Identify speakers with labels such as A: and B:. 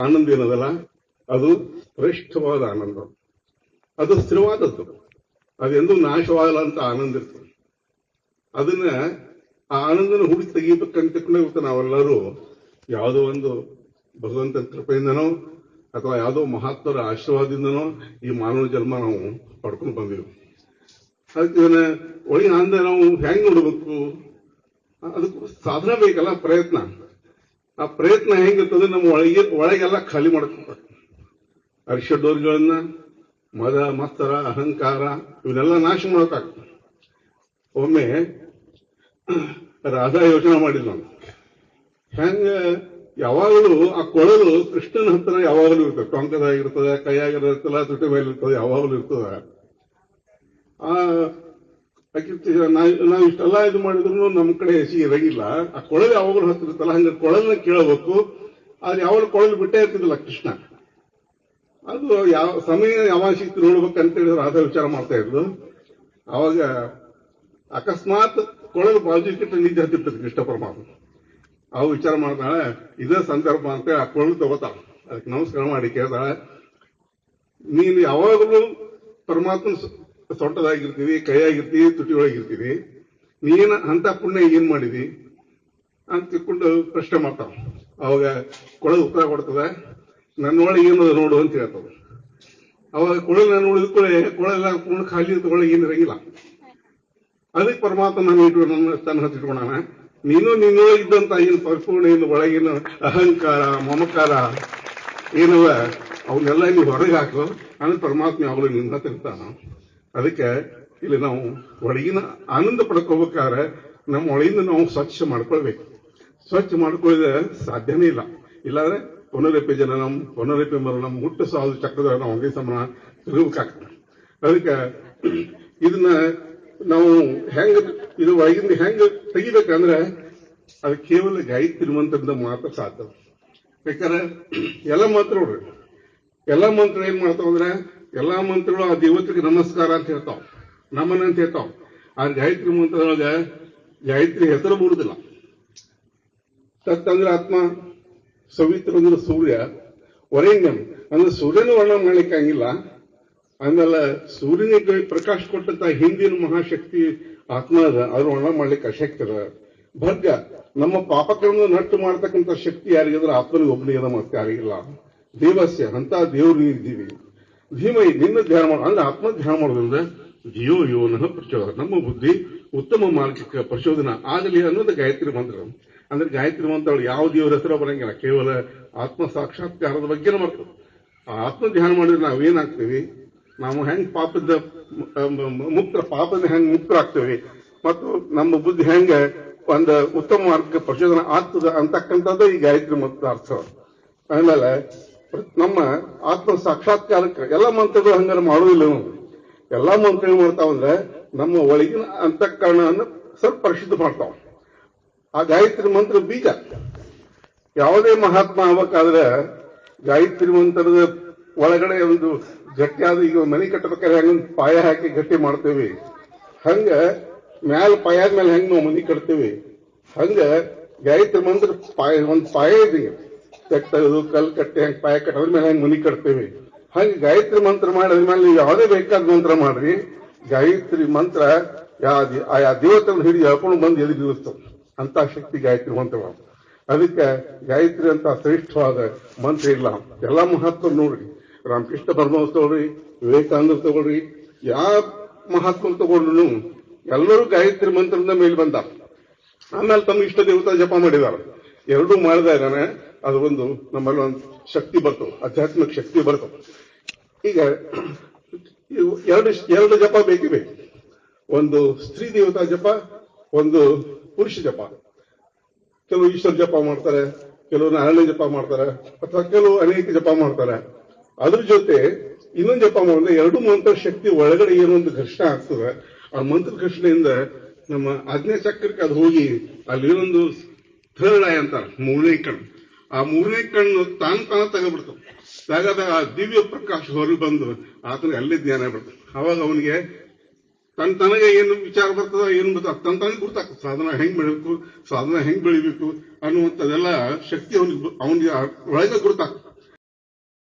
A: ಆನಂದ ಏನದಲ್ಲ? ಅದು ಶ್ರೇಷ್ಠವಾದ ಆನಂದ. ಅದು ಸ್ಥಿರವಾದದ್ದು. ಅದೆಂದೂ ನಾಶವಾಗಲ್ಲ ಅಂತ ಆನಂದ ಇರ್ತದೆ. ಅದನ್ನ ಆ ಆನಂದನ ತೆಗಿಬೇಕಂತ ಇವತ್ತು ನಾವೆಲ್ಲರೂ ಯಾವುದೋ ಒಂದು ಭಗವಂತನ ಕೃಪೆಯಿಂದನೋ ಅಥವಾ ಯಾವುದೋ ಮಹಾತ್ಮರ ಆಶೀರ್ವಾದದಿಂದನೋ ಈ ಮಾನವ ಜನ್ಮ ನಾವು ಪಡ್ಕೊಂಡು ಬಂದಿವಿ. ಅದಕ್ಕೆ ಇದನ್ನ ಒಳಗಿನ ಆನಂದ ನಾವು ಹೆಂಗ್ ನೋಡ್ಬೇಕು? ಅದಕ್ಕೂ ಸಾಧನ ಬೇಕಲ್ಲ ಪ್ರಯತ್ನ. ಆ ಪ್ರಯತ್ನ ಹೆಂಗಿರ್ತದೆ ನಮ್ಮ ಒಳಗೆ ಒಳಗೆಲ್ಲ ಖಾಲಿ ಮಾಡ್ಕೋಬೇಕು ಅರಿಷಡ್ವರ್ಗಳನ್ನ ಮದ, ಮಸ್ತರ, ಅಹಂಕಾರ, ಇವನ್ನೆಲ್ಲ ನಾಶ ಮಾಡೋಕ್ಕಾಗ್ತದೆ ಒಮ್ಮೆ ರಾಧಾ ಯೋಚನೆ ಮಾಡಿಲ್ಲ ನಾನು ಹೆಂಗ ಯಾವಾಗಲೂ ಆ ಕೊಳಲು ಕೃಷ್ಣನ ಹತ್ರ ಯಾವಾಗಲೂ ಇರ್ತದೆ. ಟೊಂಕದಾಗಿರ್ತದೆ ಕೈಯಾಗಿರ್ತಲ್ಲ ತುಟಿ ಮೇಲೆ ಇರ್ತದೆ ಯಾವಾಗಲೂ ಇರ್ತದೆ. ಆ ಆಕೆ ನಾವ್ ಇಷ್ಟೆಲ್ಲ ಇದು ಮಾಡಿದ್ರು ನಮ್ಮ ಕಡೆ ಹಸಿ ಇರಂಗಿಲ್ಲ. ಆ ಕೊಳಲು ಯಾವಾಗಲೂ ಹತ್ತಿರುತ್ತಲ್ಲ ಹಂಗ ಕೊಳಲನ್ನ ಕೇಳಬೇಕು. ಆದ್ರೆ ಯಾವಾಗ ಕೊಳಲು ಬಿಟ್ಟೇ ಇರ್ತಿದ್ದಿಲ್ಲ ಕೃಷ್ಣ. ಅದು ಯಾವ ಸಮಯ ಯಾವಾಗ ಸಿಕ್ತು ನೋಡ್ಬೇಕಂತ ಹೇಳಿ ರಾಧಾ ವಿಚಾರ ಮಾಡ್ತಾ ಇದ್ರು. ಅವಾಗ ಅಕಸ್ಮಾತ್ ಕೊಳಲು ಬಾಜು ಕಿಟ್ಟ ನಿದ್ದೆ ಹತ್ತಿರ್ತದೆ ಕೃಷ್ಣ ಪರಮಾತ್ಮ. ಅವು ವಿಚಾರ ಮಾಡ್ತಾಳೆ ಇದೇ ಸಂದರ್ಭ ಅಂತ ಆ ಕೊಳಲು ತಗೋತಾಳ. ಅದಕ್ಕೆ ನಮಸ್ಕಾರ ಮಾಡಿ ಕೇಳ್ತಾಳೆ. ನೀನು ಯಾವಾಗಲೂ ಪರಮಾತ್ಮನ ಸೊಂಟದಾಗಿರ್ತೀವಿ, ಕೈಯಾಗಿರ್ತೀವಿ ತುಟಿ ಒಳಗಿರ್ತೀವಿ ನೀನ ಅಂತ ಪುಣ್ಯ ಏನ್ ಮಾಡಿದಿ? ಅಂತ ತಿಳ್ಕೊಂಡು ಪ್ರಶ್ನೆ ಮಾಡ್ತಾವ. ಅವಾಗ ಕೊಳದ ಉತ್ತರ ಕೊಡ್ತದೆ. ನನ್ನೊಳಗೆ ಏನು ನೋಡು ಅಂತ ಹೇಳ್ತದ. ಅವಾಗ ನಾನು ನೋಡಿದ ಕೂಡ ಕೊಳೆಲ್ಲ ಪೂರ್ಣ ಖಾಲಿ ತಗೊಳ್ಳಿ ಏನು ಇರಂಗಿಲ್ಲ. ಅದಕ್ಕೆ ಪರಮಾತ್ಮ ನಾನು ಇಟ್ಟು ನನ್ನ ತನ್ನ ಹತ್ರ ಇಟ್ಕೊಂಡಾನ. ನೀನು ನಿನ್ನೊಳಗೆ ಇದ್ದಂತ ಏನು ಪರಿಪೂರ್ಣ, ಏನು ಒಳಗಿನ ಅಹಂಕಾರ, ಮಮಕಾರ ಏನವ ಅವನ್ನೆಲ್ಲ ನೀವು ಹೊರಗೆ ಹಾಕು. ಅಂದ್ರೆ ಪರಮಾತ್ಮ ಯಾವಾಗಲೂ ನಿನ್ನ ತಿರ್ತಾನ ಅದಕ್ಕೆ ಇಲ್ಲಿ ನಾವು ಒಳಗಿನ ಆನಂದ ಪಡ್ಕೋಬೇಕಾದ್ರೆ ನಮ್ಮ ಒಳಗಿಂದ ನಾವು ಸ್ವಚ್ಛ ಮಾಡ್ಕೊಳ್ಬೇಕು. ಸ್ವಚ್ಛ ಮಾಡ್ಕೊಳ್ಳಿದ್ರೆ ಸಾಧ್ಯನೇ ಇಲ್ಲ. ಇಲ್ಲಾಂದ್ರೆ ಪುನರಪಿ ಜನನಂ ಪುನರಪಿ ಮರಣಂ, ಮುಟ್ಟು ಸಾವು ಚಕ್ರದ ನಾವು ಒಂದೇ ಸಮಾನ ತಿರುಗಬೇಕಾಗ್ತದೆ. ಅದಕ್ಕೆ ಇದನ್ನ ನಾವು ಹೆಂಗ, ಇದು ಒಳಗಿಂದ ಹೆಂಗ ತೆಗಿಬೇಕಂದ್ರೆ ಅದು ಕೇವಲ ಗಾಯತ್ರಿ ಮಂತ್ರದಿಂದ ಮಾತ್ರ ಸಾಧ್ಯ. ಬೇಕಾದ್ರೆ ಎಲ್ಲ ಮಂತ್ರ ನೋಡ್ರಿ. ಎಲ್ಲ ಮಂತ್ರ ಏನ್ ಮಾಡ್ತಾವ ಅಂದ್ರೆ ಎಲ್ಲಾ ಮಂತ್ರಗಳು ಆ ದೇವತೆಗೆ ನಮಸ್ಕಾರ ಅಂತ ಹೇಳ್ತಾವ. ನಮನ ಅಂತ ಹೇಳ್ತಾವ. ಆ ಗಾಯತ್ರಿ ಮಂತ್ರದೊಳಗ ಗಾಯತ್ರಿ ಹೆಸರು ಬರುದಿಲ್ಲ. ತತ್ತಂದ್ರೆ ಆತ್ಮ, ಸವಿತ್ರ ಅಂದ್ರೆ ಸೂರ್ಯ, ವರೇಣ್ಯಂ ಅಂದ್ರೆ ಸೂರ್ಯನ ವರ್ಣ ಮಾಡ್ಲಿಕ್ಕೆ ಹಂಗಿಲ್ಲ. ಆಮೇಲೆ ಸೂರ್ಯನಿಗೆ ಪ್ರಕಾಶ ಕೊಟ್ಟಂತ ಹಿಂದಿನ ಮಹಾಶಕ್ತಿ ಆತ್ಮ ಅದ ಅದ್ರ ವರ್ಣ ಮಾಡ್ಲಿಕ್ಕೆ ಅಶಕ್ತಿ ಅದ. ಭರ್ಗ, ನಮ್ಮ ಪಾಪಕರನ್ನು ನಟ್ಟು ಮಾಡ್ತಕ್ಕಂತ ಶಕ್ತಿ ಯಾರಿಗಿದ್ರೆ ಆತ್ಮನಿಗೆ ಒಬ್ಬನಿಗೆ ಮತ್ತೆ ಯಾರಿಗಿಲ್ಲ. ದೇವಸ್ಯ, ಅಂತ ದೇವ್ರು ಇದ್ದೀವಿ ಧೀಮೈ ನಿನ್ನ ಧ್ಯಾನ ಮಾಡ ಅಂದ್ರೆ ಆತ್ಮ ಧ್ಯಾನ ಮಾಡೋದ್ರಿಂದ ಜಿಯೋ ಯೋನಃ ಪ್ರಚೋದ. ನಮ್ಮ ಬುದ್ಧಿ ಉತ್ತಮ ಮಾರ್ಗಕ್ಕೆ ಪ್ರಚೋದನ ಆಗಲಿ ಅನ್ನೋದು ಗಾಯತ್ರಿ ಮಂತ್ರ. ಅಂದ್ರೆ ಗಾಯತ್ರಿ ಮಂತ್ರ ಯಾವ ದೇವರ ಹೆಸರು ಬರಂಗಿಲ್ಲ. ಕೇವಲ ಆತ್ಮ ಸಾಕ್ಷಾತ್ಕಾರದ ಬಗ್ಗೆ ಮಾಡ್ತದೆ ಆತ್ಮ ಧ್ಯಾನ ಮಾಡಿದ್ರೆ ನಾವೇನಾಗ್ತೀವಿ ನಾವು ಹೆಂಗ್ ಪಾಪದ ಮುಕ್ತ ಪಾಪದ ಹೆಂಗ್ ಮುಕ್ತರಾಗ್ತೇವೆ ಮತ್ತು ನಮ್ಮ ಬುದ್ಧಿ ಹೆಂಗ ಒಂದು ಉತ್ತಮ ಮಾರ್ಗಕ್ಕೆ ಪ್ರಚೋದನ ಆಗ್ತದ ಅಂತಕ್ಕಂಥದ್ದು ಈ ಗಾಯತ್ರಿ ಮಂತ್ರ ಅರ್ಥ. ಆಮೇಲೆ ನಮ್ಮ ಆತ್ಮ ಸಾಕ್ಷಾತ್ಕಾರಕ್ಕೆ ಎಲ್ಲ ಮಂತ್ರಗಳು ಹಂಗಾರೆ ಮಾಡೋದಿಲ್ಲ ನಾವು ಎಲ್ಲಾ ಮಂತ್ರಗಳು ಮಾಡ್ತಾವಂದ್ರೆ ನಮ್ಮ ಒಳಗಿನ ಅಂತಃಕರಣವನ್ನು ಸ್ವಲ್ಪ ಪರಿಶುದ್ಧ ಮಾಡ್ತಾವ. ಆ ಗಾಯತ್ರಿ ಮಂತ್ರ ಬೀಜ. ಯಾವುದೇ ಮಹಾತ್ಮ ಆಗ್ಬೇಕಾದ್ರೆ ಗಾಯತ್ರಿ ಮಂತ್ರದ ಒಳಗಡೆ ಒಂದು ಗಟ್ಟಿಯಾದ ಈಗ ಮನೆ ಕಟ್ಟಬೇಕಾದ್ರೆ ಹೆಂಗೊಂದು ಪಾಯ ಹಾಕಿ ಗಟ್ಟಿ ಮಾಡ್ತೇವಿ. ಹಂಗ ಮ್ಯಾಲ ಪಾಯದ ಮೇಲೆ ಹೆಂಗ್ ನಾವು ಮನೆ ಕಟ್ತೇವಿ. ಹಂಗ ಗಾಯತ್ರಿ ಮಂತ್ರ ಪಾಯ, ಒಂದು ಪಾಯ ಇದೆ. ತೆಗ್ದು ಕಲ್ ಕಟ್ಟಿ ಹಂಗೆ ಪಾಯ ಕಟ್ಟ ಮೇಲೆ ಹಂಗೆ ಮನಿ ಕಟ್ತೇವೆ. ಹಂಗ ಗಾಯತ್ರಿ ಮಂತ್ರ ಮಾಡಿ, ಅದ್ರ ಮೇಲೆ ಯಾವುದೇ ಬೇಕಾದ ಮಂತ್ರ ಮಾಡ್ರಿ. ಗಾಯತ್ರಿ ಮಂತ್ರ ಯಾ- ಆಯಾ ದೇವತೆಗಳನ್ನ ಹಿಡಿದು ಹೇಳ್ಕೊಂಡು ಬಂದು ಎದುರು ನಿಲ್ಲಿಸ್ತಾವ ಅಂತ ಶಕ್ತಿ ಗಾಯತ್ರಿ ಮಂತ್ರ. ಅದಕ್ಕೆ ಗಾಯತ್ರಿ ಅಂತ ಶ್ರೇಷ್ಠವಾದ ಮಂತ್ರ ಇಲ್ಲ. ಎಲ್ಲಾ ಮಹತ್ವ ನೋಡ್ರಿ. ರಾಮಕೃಷ್ಣ ಪರಮಹಂಸ ತಗೊಳ್ರಿ, ವಿವೇಕಾನಂದ ತಗೊಳ್ರಿ, ಯಾವ ಮಹಾತ್ಮ ತಗೊಂಡ್ರು ಎಲ್ಲರೂ ಗಾಯತ್ರಿ ಮಂತ್ರದಿಂದ ಮೇಲೆ ಬಂದ. ಆಮೇಲೆ ತಮ್ಮ ಇಷ್ಟ ದೇವತಾ ಜಪ ಮಾಡಿದಾರ. ಎರಡೂ ಮಾಡಿದ ಇದ್ದಾನೆ ಅದು ಒಂದು ನಮ್ಮಲ್ಲಿ ಒಂದು ಶಕ್ತಿ ಬರ್ತವೆ ಆಧ್ಯಾತ್ಮಿಕ ಶಕ್ತಿ ಬರ್ತವೆ ಈಗ ಎರಡು ಎರಡು ಜಪ ಬೇಕೇ ಬೇಕು ಒಂದು ಸ್ತ್ರೀ ದೇವತಾ ಜಪ, ಒಂದು ಪುರುಷ ಜಪ. ಕೆಲವು ಈಶ್ವರ ಜಪ ಮಾಡ್ತಾರೆ, ಕೆಲವು ನಾರಾಯಣ ಜಪ ಮಾಡ್ತಾರೆ, ಅಥವಾ ಕೆಲವು ಅನೇಕ ಜಪ ಮಾಡ್ತಾರೆ. ಅದ್ರ ಜೊತೆ ಇನ್ನೊಂದು ಜಪ ಮಾಡಿದ್ರೆ ಎರಡು ಮಂತ್ರ ಶಕ್ತಿ ಒಳಗಡೆ ಏನೋ ಒಂದು ಘರ್ಷಣೆ ಆಗ್ತದೆ. ಆ ಮಂತ್ರ ಘರ್ಷಣೆಯಿಂದ ನಮ್ಮ ಆಜ್ಞಾ ಚಕ್ರಕ್ಕೆ ಅದು ಹೋಗಿ ಅಲ್ಲಿ ಏನೊಂದು ಥರ್ಡ್ ಐ ಅಂತಾರೆ ಮೂರನೇ ಕಣ್ಣು ಆ ಮೂರನೇ ಕಣ್ಣು ತಾನು ತಾನ ತಗೊಂಡ್ಬಿಡ್ತು ತಗದಾಗ ಆ ದಿವ್ಯ ಪ್ರಕಾಶ ಹೊರಗೆ ಬಂದು ಆತನಿಗೆ ಅಲ್ಲೇ ಧ್ಯಾನ ಬಿಡ್ತು. ಅವಾಗ ಅವನಿಗೆ ತನ್ನ ತನಗೆ ಏನು ವಿಚಾರ ಬರ್ತದ ಏನು ಬರ್ತದ ತನ್ನ ತನಗೆ ಗೊತ್ತಾಗ್ತದೆ ಸಾಧನ ಹೆಂಗ್ ಬೆಳಿಬೇಕು, ಸಾಧನ ಹೆಂಗ್ ಬೆಳಿಬೇಕು ಅನ್ನುವಂಥದ್ದೆಲ್ಲ ಶಕ್ತಿ ಅವನಿಗೆ ಅವನಿಗೆ ಒಳಗೆ ಗುರುತಾಗ್ತದೆ.